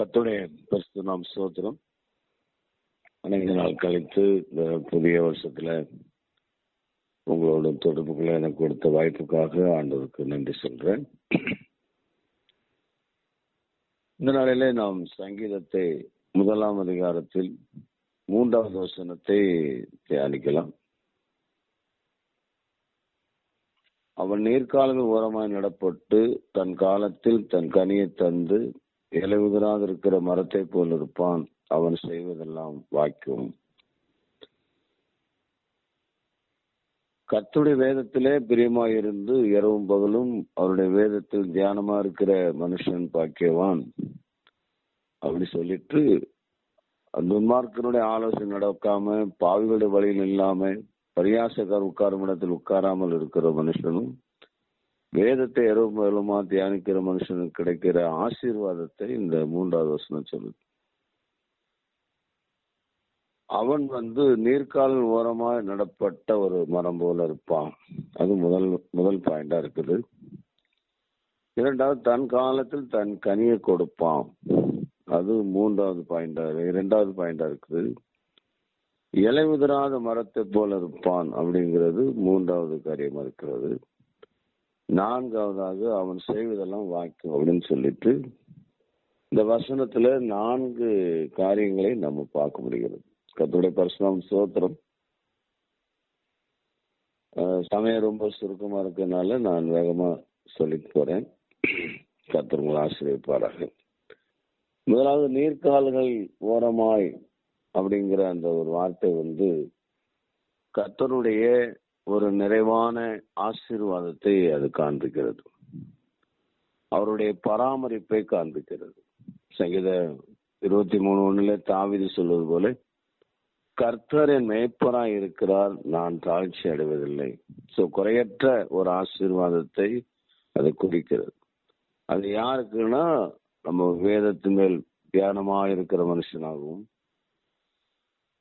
கத்துடைய பரிசு நாம் சோத்திரம் அநேக நாள் கழித்து இந்த புதிய வருஷத்துல உங்களோட தொடர்புகளை எனக்கு கொடுத்த வாய்ப்புக்காக ஆண்டவருக்கு நன்றி சொல்றேன். இந்த நாளிலே நாம் சங்கீதத்தை முதலாம் அதிகாரத்தில் மூன்றாவது வசனத்தை தியானிக்கலாம். அவன் நீர்காலங்கள் ஓரமாய் நடப்பட்டு தன் காலத்தில் தன் கனியை தந்து இலையுதிராதிருக்கிற மரத்தை போல் இருப்பான். அவன் செய்வதெல்லாம் வாய்க்கும். கத்துடைய வேதத்திலே பிரியமாயிருந்து இரவும் பகலும் அவருடைய வேதத்தில் தியானமா இருக்கிற மனுஷன் பாக்கியவான். அப்படி சொல்லிட்டு துன்மார்க்கனுடைய ஆலோசனை நடக்காம பாவிகளுடைய வழியில் இல்லாம பரியாசக்கார் உட்காரும் இடத்தில் உட்காராமல் இருக்கிற மனுஷனும் வேதத்தை இரவு பகலுமா தியானிக்கிற மனுஷனுக்கு கிடைக்கிற ஆசீர்வாதத்தை இந்த மூன்றாவது வசனம் சொல்லுது. அவன் வந்து நீர்க்காலின் ஓரமா நடப்பட்ட ஒரு மரம் போல இருப்பான். அது முதல் முதல் பாயிண்டா இருக்குது. இரண்டாவது தன் காலத்தில் தன் கனியை கொடுப்பான். அது மூன்றாவது பாயிண்டா இரண்டாவது பாயிண்டா இருக்குது. இலை உதிராத மரத்தை போல இருப்பான் அப்படிங்கிறது மூன்றாவது காரியமா இருக்கிறது. நான்காவதாக அவன் செய்வதெல்லாம் வாய்க்கும் அப்படின்னு சொல்லிட்டு இந்த வசனத்துல நான்கு காரியங்களை நம்ம பார்க்க முடிகிறது. கத்துடைய பரிசுலாம் சோத்திரம் சமயம் ரொம்ப சுருக்கமா இருக்கனால நான் வேகமா சொல்லிட்டு போறேன். கத்திரங்களை ஆசிரியப்பாராக முதலாவது நீர்க்கால்கள் ஓரமாய் அப்படிங்கிற அந்த ஒரு வார்த்தை வந்து கத்தருடைய ஒரு நிறைவான ஆசீர்வாதத்தை அது காண்பிக்கிறது. அவருடைய பராமரிப்பை காண்பிக்கிறது. சங்கீத இருபத்தி மூணு ஒண்ணுல தாவிதி சொல்வது போல கர்த்தர் என் மேய்ப்பராய் இருக்கிறார் நான் தாழ்ச்சி அடைவதில்லை. சோ குறையற்ற ஒரு ஆசீர்வாதத்தை அது குறிக்கிறது. அது யாருக்குன்னா நம்ம வேதத்து மேல் தியானமா இருக்கிற மனுஷனாகவும்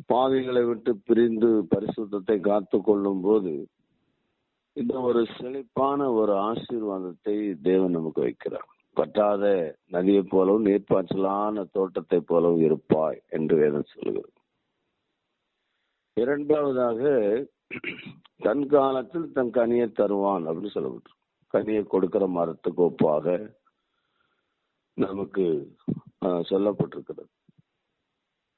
பாவிகளை விட்டு பிரிந்து பரிசுத்தத்தை காத்து கொள்ளும் போது இந்த ஒரு செழிப்பான ஒரு ஆசீர்வாதத்தை தேவன் நமக்கு வைக்கிறார். பற்றாத நதியை போலவும் நீர்ப்பாய்ச்சலான தோட்டத்தை போலவும் இருப்பாய் என்று வேதம் சொல்கிறது இரண்டாவதாக தன் காலத்தில் தன் கனியை தருவான் அப்படின்னு சொல்லப்பட்டு கனியை கொடுக்கிற மரத்துக்கு ஒப்பாக நமக்கு சொல்லப்பட்டிருக்கிறது.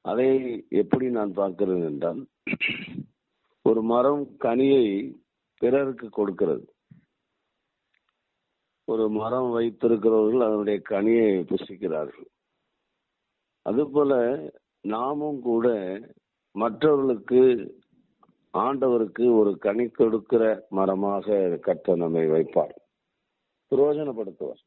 அதை எப்படி நான் பார்க்கிறேன் என்றால் ஒரு மரம் கனியை பிறருக்கு கொடுக்கிறது. ஒரு மரம் வைத்திருக்கிறவர்கள் அதனுடைய கனியை புசிக்கிறார்கள். அதுபோல நாமும் கூட மற்றவர்களுக்கு ஆண்டவருக்கு ஒரு கனி கொடுக்கிற மரமாக கட்ட நம்மை வைப்பார். பிரயோஜனப்படுத்துவார்.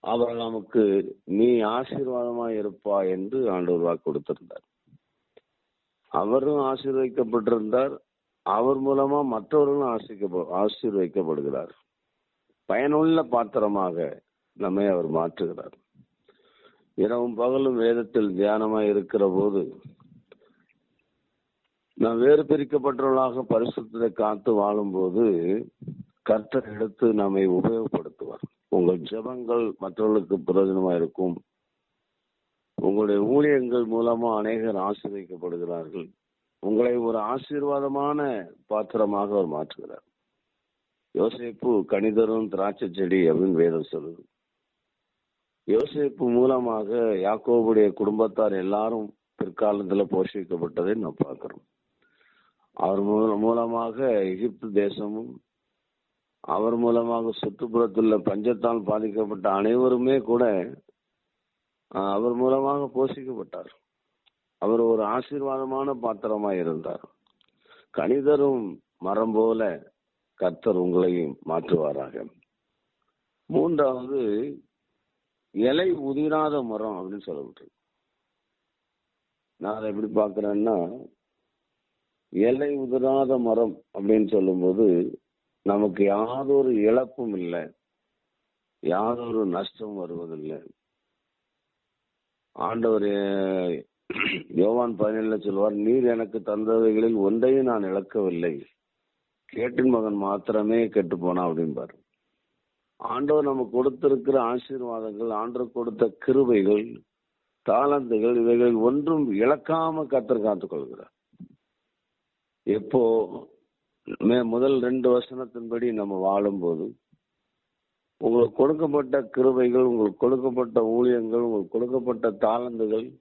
அவர் நமக்கு நீ ஆசீர்வாதமா இருப்பா என்று ஆண்டவர் வாக்கு கொடுத்திருந்தார். அவரும் ஆசீர்வதிக்கப்பட்டிருந்தார். அவர் மூலமா மற்றவர்களும் ஆசிக்க ஆசீர்வதிக்கப்படுகிறார். பயனுள்ள பாத்திரமாக நம்மை அவர் மாற்றுகிறார். இரவும் பகலும் வேதத்தில் தியானமா இருக்கிற போது நாம் வேறு பிரிக்கப்பட்டவர்களாக பரிசுத்தத்தை காத்து வாழும்போது கர்த்தர் எடுத்து நம்மை உபயோகப்படுத்துவார். உங்கள் ஜபங்கள் மற்றவர்களுக்கு பிரயோஜனமா இருக்கும் உங்களுடைய ஊழியங்கள் மூலமா அநேகர் ஆசீர்வதிக்கப்படுகிறார்கள். உங்களை ஒரு ஆசீர்வாதமான பாத்திரமாக அவர் மாற்றுகிறார். யோசிப்பு கணிதரும் திராட்சை செடி அப்படின்னு வேதம் சொல்லுது. யோசிப்பு மூலமாக யாக்கோவுடைய குடும்பத்தார் எல்லாரும் பிற்காலத்துல போஷிக்கப்பட்டதை நாம் பார்க்கிறோம். அவர் மூலமாக எகிப்து தேசமும் அவர் மூலமாக சுற்றுப்புறத்தில் பஞ்சத்தால் பாதிக்கப்பட்ட அனைவருமே கூட அவர் மூலமாக போஷிக்கப்பட்டார். அவர் ஒரு ஆசீர்வாதமான பாத்திரமாய் இருந்தார். கணிதரும் மரம் போல கர்த்தர் உங்களையும் மாற்றுவாராக. மூன்றாவது இலை உதிராத மரம் அப்படின்னு சொல்லப்பட்டு நான் எப்படி பார்க்கிறேன்னா இலை உதிராத மரம் அப்படின்னு சொல்லும்போது நமக்கு யாதொரு இழப்பும் இல்லை. யாதொரு நஷ்டம் வருவதில்லை. ஆண்டவர் யோவான் பதினேழுல சொல்வார் நீர் எனக்கு தந்தவைகளில் ஒன்றையும் நான் இழக்கவில்லை. கேட்டின் மகன் மாத்திரமே கெட்டு போனா அப்படின்பார் ஆண்டவர் நம்ம கொடுத்திருக்கிற ஆசீர்வாதங்கள் ஆண்டவர் கொடுத்த கிருபைகள் தாளந்துகள் இவைகள் ஒன்றும் இழக்காம கத்தர் காத்துக் கொள்கிறார் எப்போ? முதல் ரெண்டு வசனத்தின்படி நம்ம வாழும்போது உங்களுக்கு கொடுக்கப்பட்ட கிருபைகள் உங்களுக்கு கொடுக்கப்பட்ட ஊழியங்கள் உங்களுக்கு கொடுக்கப்பட்ட தாளந்துகள்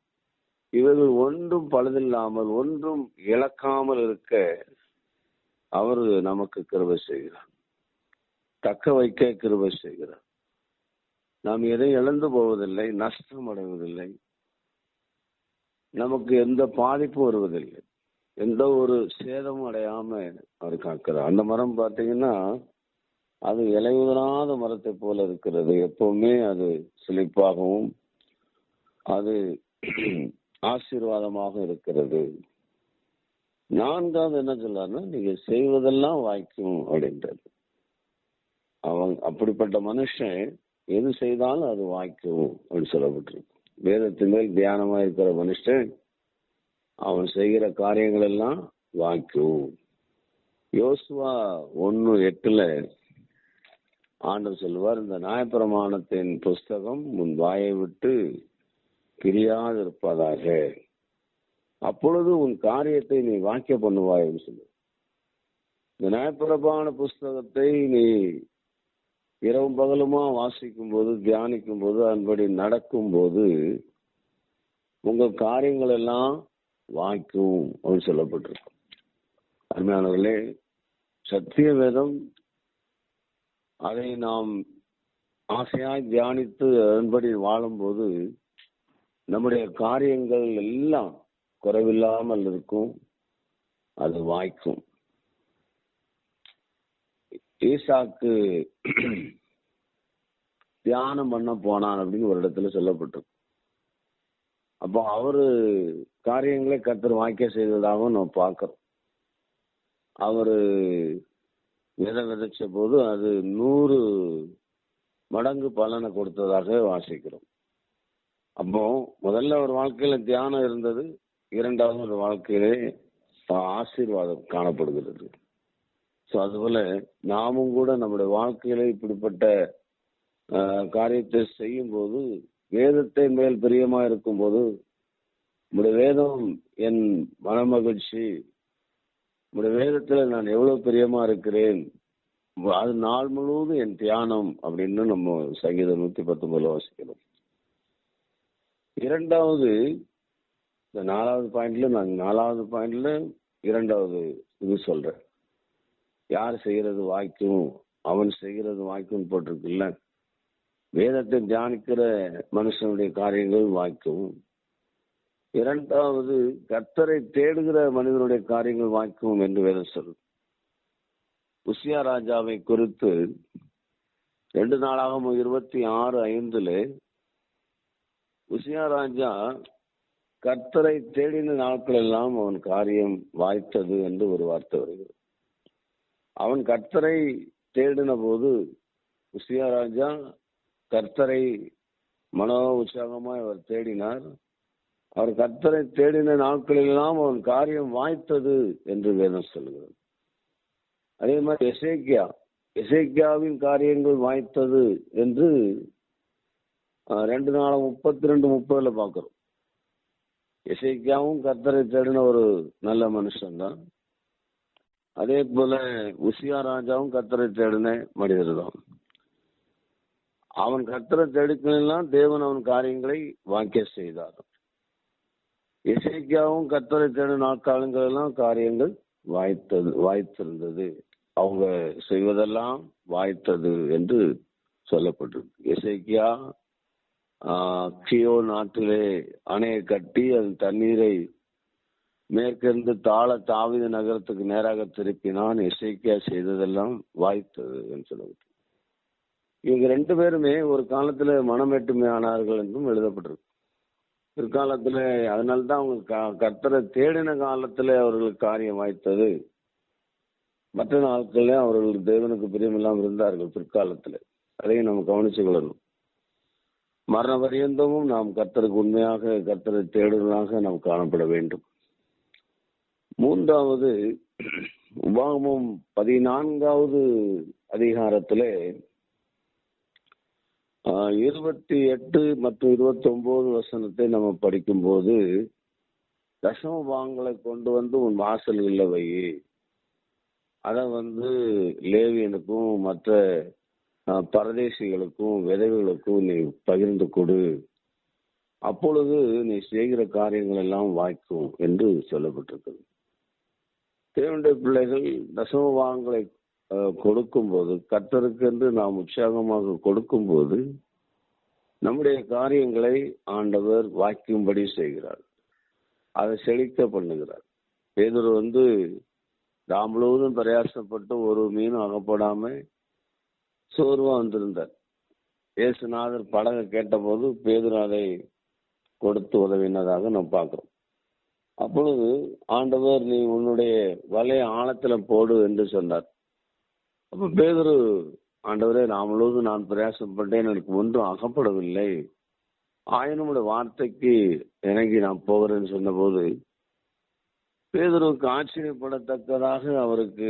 இவர்கள் ஒன்றும் பழுதில்லாமல் ஒன்றும் இழக்காமல் இருக்க அவர் நமக்கு கிருபை செய்கிறார். தக்க வைக்க கிருபை செய்கிறார். நாம் எதை இழந்து போவதில்லை நஷ்டம் அடைவதில்லை. நமக்கு எந்த பாதிப்பும் வருவதில்லை. எந்த ஒரு சேதமும் அடையாம அவர் காக்கிறார். அந்த மரம் பார்த்தீங்கன்னா அது இலையுதனாத மரத்தை போல இருக்கிறது. எப்பவுமே அது செழிப்பாகவும் அது ஆசீர்வாதமாக இருக்கிறது. நான்காவது என்ன சொல்றாருன்னா நீங்க செய்வதெல்லாம் வாய்க்கும் அப்படின்றது அவன் அப்படிப்பட்ட மனுஷன் எது செய்தாலும் அது வாய்க்கும் அப்படின்னு சொல்லப்பட்டிருக்கு. வேதத்தின் மேல் தியானமா இருக்கிற மனுஷன் அவன் செய்கிற காரியங்கள் எல்லாம் வாக்கியம் யோசுவா ஒன்னு எட்டுல ஆண்டவர் சொல்வார் இந்த நியாயப்பிரமாணத்தின் புஸ்தகம் உன் வாயை விட்டு பிரியாதிருப்பதாக. அப்பொழுது உன் காரியத்தை நீ வாக்கிய பண்ணுவாய் சொல்லு இந்த நியாயப்பிரமாண புஸ்தகத்தை நீ இரவும் பகலுமா வாசிக்கும் போது தியானிக்கும் போது அதன்படி நடக்கும் போது உங்கள் காரியங்கள் எல்லாம் வாய்க்கும் அப்படின்னு சொல்லப்பட்டிருக்கும் அருமையானவர்களே சத்திய வேதம் அதை நாம் ஆசையாய் தியானித்து அதன்படி வாழும்போது நம்முடைய காரியங்கள் எல்லாம் குறைவில்லாமல் இருக்கும் அது வாய்க்கும். ஈசாக்கு தியானம் பண்ண போனான் அப்படின்னு ஒரு இடத்துல சொல்லப்பட்டிருக்கு. அப்போ அவரு காரியங்களே கத்தர் வாக்கிய செய்ததாகவும் நம்ம பார்க்கிறோம். அவரு வித விதைச்ச போது அது நூறு மடங்கு பலனை கொடுத்ததாக வாசிக்கிறோம். அப்போ முதல்ல ஒரு வாழ்க்கையில தியானம் இருந்தது இரண்டாவது ஒரு வாழ்க்கையிலே ஆசீர்வாதம் காணப்படுகிறது. ஸோ அதுபோல நாமும் கூட நம்முடைய வாழ்க்கையில இப்படிப்பட்ட காரியத்தை செய்யும் போது வேதத்தை மேல் பிரியமா இருக்கும்போது உங்களுடைய வேதம் என் மனமகிழ்ச்சி உங்களுடைய வேதத்துல நான் எவ்வளவு பிரியமா இருக்கிறேன் அது நாள் முழுவதும் என் தியானம் அப்படின்னு நம்ம சங்கீதம் நூத்தி பத்தொன்பதுல வாசிக்கிறோம். இரண்டாவது இந்த நாலாவது பாயிண்ட்ல நான் நாலாவது பாயிண்ட்ல இரண்டாவது இது சொல்றேன். யார் செய்யறது வாய்க்கும் அவன் செய்கிறது வாய்க்கும் போட்டிருக்குல்ல? வேதத்தை தியானிக்கிற மனுஷனுடைய காரியங்கள் வாய்க்கும். இரண்டாவது கர்த்தரை தேடுகிற மனிதனுடைய காரியங்கள் வாய்க்கும் என்று வேதம் சொல்லும் உசியா ராஜாவை குறித்து ரெண்டு நாளாக இருபத்தி ஆறு ஐந்துல உசியா ராஜா கர்த்தரை தேடின நாட்கள் எல்லாம் அவன் காரியம் வாய்த்தது என்று ஒரு வார்த்தை வருகிறது. அவன் கர்த்தரை தேடின போது உசியா ராஜா கர்த்தரை மனோ உற்சாகமாய் அவர் தேடினார். அவர் கர்த்தரை தேடின நாட்களெல்லாம் அவன் காரியம் வாய்த்தது என்று வேதம் சொல்கிறது அதே மாதிரி எசேக்கியா எசேக்கியாவின் காரியங்கள் வாய்த்தது என்று ரெண்டு நாள் முப்பத்தி ரெண்டு முப்பதுல பாக்குறோம் இசைக்காவும் கர்த்தரை தேடின ஒரு நல்ல மனுஷன்தான். அதே போல உசியா ராஜாவும் கர்த்தரை தேடின மனிதர் தான் அவன் கர்த்தரை தேடிக்கலாம் தேவன் அவன் காரியங்களை வாக்கிய செய்தார். இசைக்காவும் கர்த்தரை தேடும் நாட்காலங்களெல்லாம் காரியங்கள் வாய்த்தது வாய்த்திருந்தது. அவங்க செய்வதெல்லாம் வாய்த்தது என்று சொல்லப்பட்டிருக்கு. இசைக்கியா கியோ நாட்டிலே அணையை கட்டி அதன் தண்ணீரை மேற்கிருந்து தாழ தாவித நகரத்துக்கு நேராக திருப்பினான். இசைக்கியா செய்ததெல்லாம் வாய்த்தது என்று சொல்லப்பட்டு இவங்க ரெண்டு பேருமே ஒரு காலத்துல மனமேட்டுமை ஆனார்கள் என்றும் எழுதப்பட்டிருக்கு. பிற்காலத்துல அதனால்தான் அவங்க க- கர்த்தரை தேடின காலத்துல அவர்களுக்கு காரியம் வாய்த்தது. மற்ற நாட்கள்ல அவர்கள் தேவனுக்கு பிரியமில்லாமல் இருந்தார்கள் பிற்காலத்துல. அதையும் நம்ம கவனிச்சு கொள்ளணும். மரண பரியந்தமும் நாம் கர்த்தருக்கு உண்மையாக கர்த்தரை தேடுவதாக நாம் காணப்பட வேண்டும். மூன்றாவது உபாகமும் பதினான்காவது அதிகாரத்திலே இருபத்தி எட்டு மற்றும் இருபத்தி ஒன்பது வசனத்தை நம்ம படிக்கும்போது தசம பாகங்களை கொண்டு வந்து உன் வாசல்களில் வை. அதை வந்து லேவியனுக்கும் மற்ற பரதேசிகளுக்கும் விதவைகளுக்கும் நீ பகிர்ந்து கொடு. அப்பொழுது நீ செய்கிற காரியங்கள் எல்லாம் வாய்க்கும் என்று சொல்லப்பட்டிருக்கிறது. தேவனுடைய பிள்ளைகள் தசமபாகங்களை கொடுக்கும்போது கர்த்தருக்கு என்று நாம் உற்சாகமாக கொடுக்கும்போது நம்முடைய காரியங்களை ஆண்டவர் வாய்க்கும்படி செய்கிறார். அதை செழிக்க பண்ணுகிறார். பேதர் வந்து நாம் முழுவதும் பிரயாசப்பட்டு ஒரு மீனும் அகப்படாம சோர்வா வந்திருந்தார். இயேசுநாதர் படகை கேட்டபோது பேதுரு அதை கொடுத்து உதவினதாக நாம் பார்க்கிறோம். அப்பொழுது ஆண்டவர் நீ உன்னுடைய வலை ஆழத்துல போடு என்று சொன்னார். அப்ப பேதுரு ஆண்டவரே நான் முழுவதும் நான் பிரயாசப்பட்டேன் எனக்கு ஒன்றும் அகப்படவில்லை. ஆயினும் வார்த்தைக்கு இணங்கி நான் போகிறேன்னு சொன்னபோது பேதுருவுக்கு ஆச்சரியப்படத்தக்கதாக அவருக்கு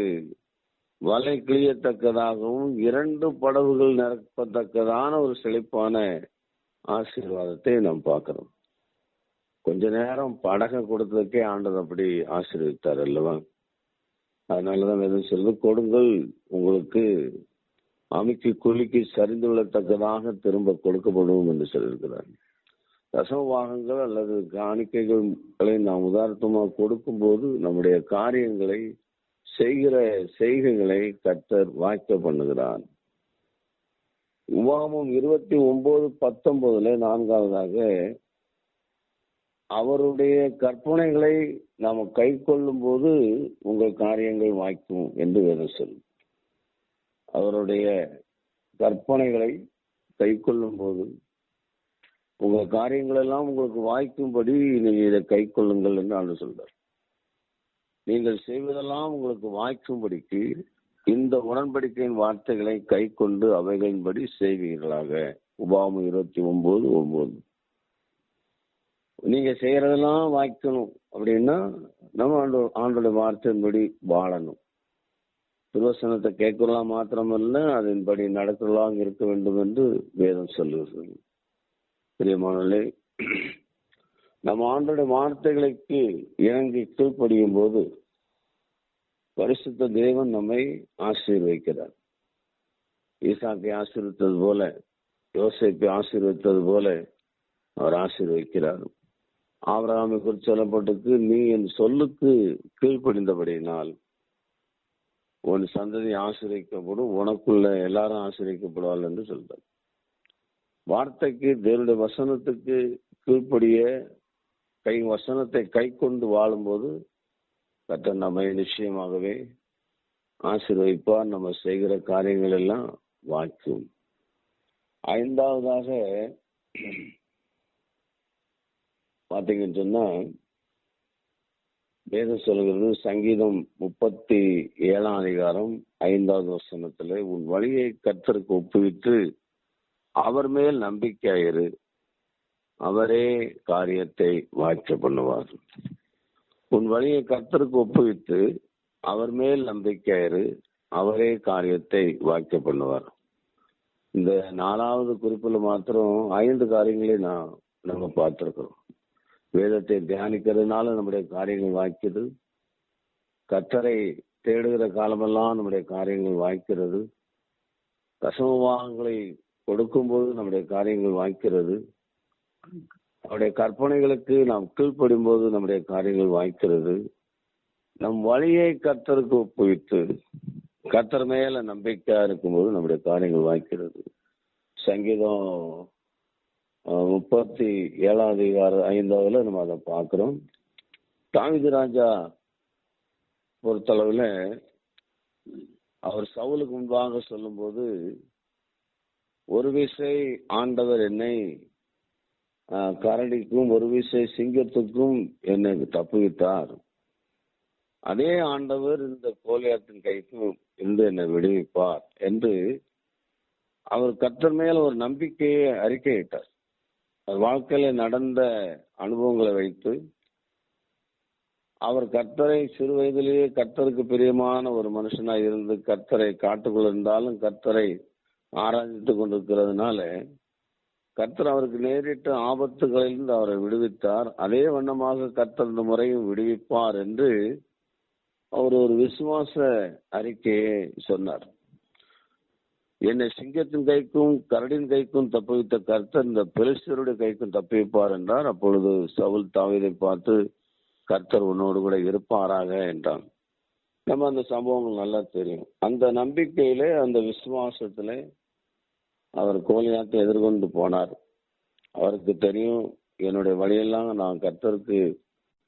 வலை கிளியத்தக்கதாகவும் இரண்டு படகுகள் நிரப்பத்தக்கதான ஒரு செழிப்பான ஆசீர்வாதத்தை நாம் பார்க்கிறோம். கொஞ்ச நேரம் படகை கொடுத்ததுக்கே ஆண்டது அப்படி ஆசீர்வித்தார் அல்லவா? அதனாலதான் வேதம் சொல்லுது கொடுங்கள் உங்களுக்கு அமைக்கு குலுக்கி சரிந்து விழத்தக்கதாக திரும்ப கொடுக்கப்படும் என்று சொல்லியிருக்கிறார். தசமபாகங்கள் அல்லது காணிக்கைகளை நாம் உதாரணமாக கொடுக்கும்போது நம்முடைய காரியங்களை செய்கிற செய்கைகளை கர்த்தர் வாய்க்க பண்ணுகிறார். உபாகமும் இருபத்தி ஒன்பது பத்தொன்பதுல நான்காவதாக அவருடைய கற்பனைகளை நாம் கை கொள்ளும் போது உங்கள் காரியங்கள் வாய்க்கும் என்று வேதம் சொல்லும். அவருடைய கற்பனைகளை கை கொள்ளும் போது உங்கள் காரியங்கள் எல்லாம் உங்களுக்கு வாய்க்கும்படி நீங்கள் இதை கை கொள்ளுங்கள் என்று ஆண்டு சொல்றார். நீங்கள் செய்வதெல்லாம் உங்களுக்கு வாய்க்கும்படிக்கு இந்த உடன்படிக்கையின் வார்த்தைகளை கை கொண்டு அவைகளின்படி செய்வீர்களாக. உபாமு இருபத்தி ஒன்பது ஒன்பது. நீங்க செய்யறதெல்லாம் வாய்க்கணும் அப்படின்னா நம்ம ஆண்டு ஆண்டோட வார்த்தையின்படி வாழணும். திருவசனத்தை கேட்கலாம் மாத்திரமல்ல அதன்படி நடக்கலாம் இருக்க வேண்டும் என்று வேதம் சொல்லுகிறது. பிரியமானே நம்ம ஆண்டோட வார்த்தைகளுக்கு இறங்கி கீழ்ப்படியும் போது பரிசுத்த தேவன் நம்மை ஆசீர்வைக்கிறார் ஈசாக்கை ஆசீர்வித்தது போல யோசிப்பை ஆசீர்வித்தது போல அவர் ஆசீர்வதிக்கிறார். ஆவராமை குறித்து சொல்லப்பட்டிருக்கு நீ என் சொல்லுக்கு கீழ்ப்படிந்தபடியினால் உன் சந்ததி ஆசிரியக்கப்படும் உனக்குள்ள எல்லாரும் ஆசிரியக்கப்படுவாள் என்று சொல்றார். வார்த்தைக்கு தேவனுடைய வசனத்துக்கு கீழ்ப்படிய கை வசனத்தை கை கொண்டு வாழும்போது கர்த்தர் நம்மை நிச்சயமாகவே ஆசீர்வதிப்பார் நம்ம செய்கிற காரியங்கள் எல்லாம் வாய்க்கும். ஐந்தாவதாக பார்த்தீங்கன்னு சொன்னா வேதம் சொல்கிறது சங்கீதம் முப்பத்தி ஏழாம் அதிகாரம் ஐந்தாவது வசனத்துல உன் வழியை கத்தருக்கு ஒப்புவித்து அவர் மேல் நம்பிக்கையாயிரு அவரே காரியத்தை வாய்க்க பண்ணுவார். உன் வழியை கத்தருக்கு ஒப்புவித்து அவர் மேல் நம்பிக்கையாயிரு அவரே காரியத்தை வாய்க்க பண்ணுவார். இந்த நாலாவது குறிப்பில் மாத்திரம் ஐந்து காரியங்களை நான் நம்ம பார்த்திருக்கிறோம். வேதத்தை தியானிக்கிறதுனால நம்முடைய காரியங்கள் வாய்க்குது கத்தரை தேடுகிற காலமெல்லாம் நம்முடைய காரியங்கள் வாய்க்கிறது. தசமபாகங்களை கொடுக்கும்போது நம்முடைய காரியங்கள் வாய்க்கிறது. அவருடைய கற்பனைகளுக்கு நாம் கீழ்ப்படும் போது நம்முடைய காரியங்கள் வாய்க்கிறது. நம் வழியை கத்தருக்கு ஒப்புவித்து கத்தர் மேல நம்பிக்கையா இருக்கும்போது நம்முடைய காரியங்கள் வாய்க்கிறது. சங்கீதம் முப்பத்தி ஏழாம் அதிகார ஐந்தாவதுல நம்ம அதை பார்க்கிறோம். தாவிது ராஜா பொறுத்தளவுல அவர் சவுலுக்கு முன்பாக சொல்லும்போது ஒரு விசை ஆண்டவர் என்னை கரடிக்கும் ஒரு விசை சிங்கத்துக்கும் என்னை தப்புவித்தார். அதே ஆண்டவர் இந்த கோலியாத்தின் கைக்கும் இருந்து என்னை விடுவிப்பார் என்று அவர் கத்தர் மேல ஒரு நம்பிக்கையை அறிக்கையிட்டார். வாழ்க்கையில நடந்த அனுபவங்களை வைத்து அவர் கர்த்தரை சிறு வயதிலேயே கர்த்தருக்கு பிரியமான ஒரு மனுஷனா இருந்து கர்த்தரை காட்டுக்குள்ள இருந்தாலும் கர்த்தரை ஆராதித்து கொண்டிருக்கிறதுனால கர்த்தர் அவருக்கு நேரிட்ட ஆபத்துகளிலிருந்து அவரை விடுவித்தார். அதே வண்ணமாக கர்த்தர் இந்த முறையும் விடுவிப்பார் என்று அவர் ஒரு விசுவாச அறிக்கையை சொன்னார். என்னை சிங்கத்தின் கைக்கும் கரடின் கைக்கும் தப்புவித்த கர்த்தர் இந்த பெலிஸ்தருடைய கைக்கும் தப்புவிப்பார் என்றார். அப்பொழுது சவுல் தாவீதை பார்த்து கர்த்தர் உன்னோடு கூட இருப்பாராக என்றான். நம்ம அந்த சம்பவங்கள் நல்லா தெரியும். அந்த நம்பிக்கையிலே அந்த விசுவாசத்துல அவர் கோலியாத்தை எதிர்கொண்டு போனார். அவருக்கு தெரியும் என்னுடைய வழியெல்லாம் நான் கர்த்தருக்கு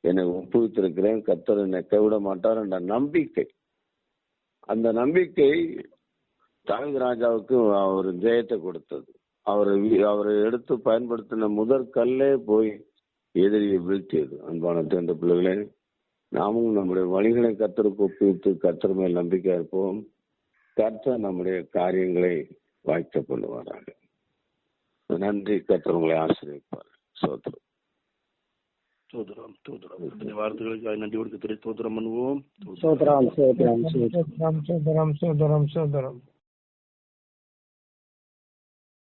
என்னை ஒப்புவித்திருக்கிறேன். கர்த்தர் என்னை கைவிட மாட்டார் என்ற நம்பிக்கை. அந்த நம்பிக்கை தாவீது ராஜாவுக்கு அவர் ஜெயத்தை கொடுத்தது. அவர் அவரை எடுத்து பயன்படுத்தின முதற் கல்லே போய் எதிரியை வீழ்த்தியது. அன்பான தேர்ந்த பிள்ளைகளே நாமும் நம்முடைய வழிகளை கத்தருக்கு ஒப்புவித்து கத்தர் மேல் நம்பிக்கை இருப்போம் கர்த்தர் நம்முடைய காரியங்களை வாய்க்க பண்ணுவாராக நன்றி கர்த்தர் உங்களை ஆசிரியப்பார் சோத்திரம். சோதரம் சோதரம் இந்த வார்த்தைகளுக்கு நன்றி கொடுக்க தெரிய சோதரம் பண்ணுவோம். சோதரம் சோதரம் சோதரம் சோதரம் சோதரம் சோதரம் சோதரம்